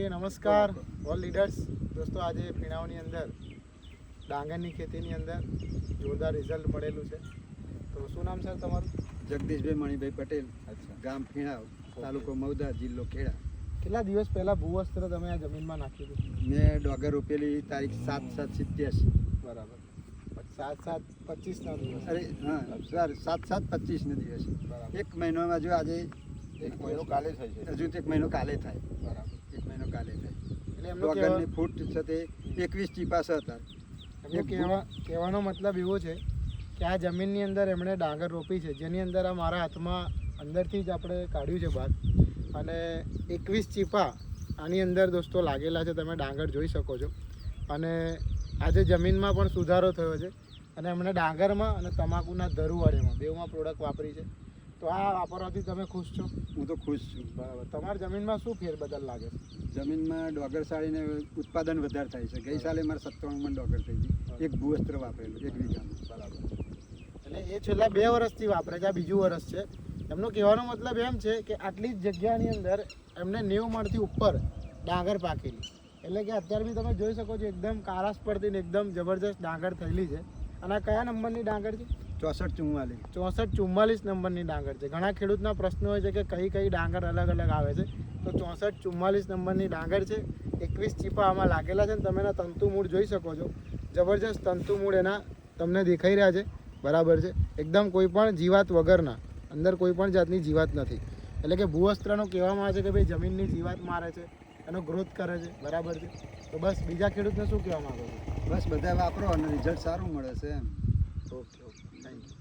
Okay નમસ્કાર all leaders દોસ્તો આજે પીણાઓની અંદર ડાંગરની ખેતીની અંદર જોરદાર રિઝલ્ટ મળેલું છે. તો શું નામ સર તમારું? જગદીશભાઈ મણિભાઈ પટેલ અચ્છા. ગામ ફીણાવ તાલુકો મૌદા જિલ્લો ખેડા. કેટલા દિવસ પહેલા ભૂવસ્ત્ર તમે આ જમીનમાં નાખ્યું હતું? મેં ડોગર રોપેલી તારીખ સાત સાત સિત્યાસી. બરાબર. સાત સાત પચીસના દિવસ. અરે હા સર સાત સાત પચીસને દિવસ. બરાબર. એક મહિનામાં જો આજે એક મહિનો કાલે થઈ છે. હજુ એક મહિનો કાલે થાય. બરાબર. એક મહિનો કાલે થાય. એટલે એમનો ડોગરની ફૂટ છે તે એકવીસ ચીપાસ હતા એમનો કહેવા કહેવાનો મતલબ એવો છે કે આ જમીનની અંદર એમણે ડાંગર રોપી છે. જેની અંદર આ મારા હાથમાં અંદરથી જ આપણે કાઢ્યું છે બહાર અને એકવીસ ચીપા આની અંદર દોસ્તો લાગેલા છે. તમે ડાંગર જોઈ શકો છો. અને આજે જમીનમાં પણ સુધારો થયો છે. અને એમણે ડાંગરમાં અને તમાકુના ધરુવાળીમાં બેઉમાં પ્રોડક્ટ વાપરી છે. તો આ વાપરવાથી તમે ખુશ છો? હું તો ખુશ છું. બરાબર. તમારી જમીનમાં શું ફેરબદલ લાગે છે? જમીનમાં ડોગર સાળીને ઉત્પાદન વધારે થાય છે. ગઈ સાલે મારે સત્તાવનમાં ડોગર થઈ ગઈ એક ભૂવસ્ત્ર વાપરેલું એક વીઘામાં બરાબર. એટલે એ છેલ્લા બે વર્ષથી વાપરે છે આ બીજું વર્ષ છે. એમનો કહેવાનો મતલબ એમ છે કે આટલી જ જગ્યાની અંદર એમને નેવ મણથી ઉપર ડાંગર પાકેલી. એટલે કે અત્યારે બી તમે જોઈ શકો છો એકદમ કારાસ પડતી ને એકદમ જબરજસ્ત ડાંગર થયેલી છે. અને આ કયા નંબરની ડાંગર છે? ચોસઠ ચુમ્માલીસ. ચોસઠ ચુમ્માલીસ નંબરની ડાંગર છે. ઘણા ખેડૂતના પ્રશ્નો હોય છે કે કઈ કઈ ડાંગર અલગ અલગ આવે છે. તો ચોસઠ ચુમ્માલીસ નંબરની ડાંગર છે. એકવીસ ચીપા આમાં લાગેલા છે ને તમે એના તંતુ મૂળ જોઈ શકો છો. જબરજસ્ત તંતુ મૂળ એના તમને દેખાઈ રહ્યા છે. બરાબર છે. એકદમ કોઈ પણ જીવાત વગરના અંદર કોઈ પણ જાતની જીવાત નથી. એટલે કે ભૂવસ્ત્રનો કહેવામાં આવે છે કે ભાઈ જમીનની જીવાત મારે છે એનો ગ્રોથ કરે છે. બરાબર છે. તો બસ બીજા ખેડૂતને શું કહેવા માંગો છો? બસ બધા વાપરો અને રિઝલ્ટ સારું મળે છે એમ. Okay okay thank you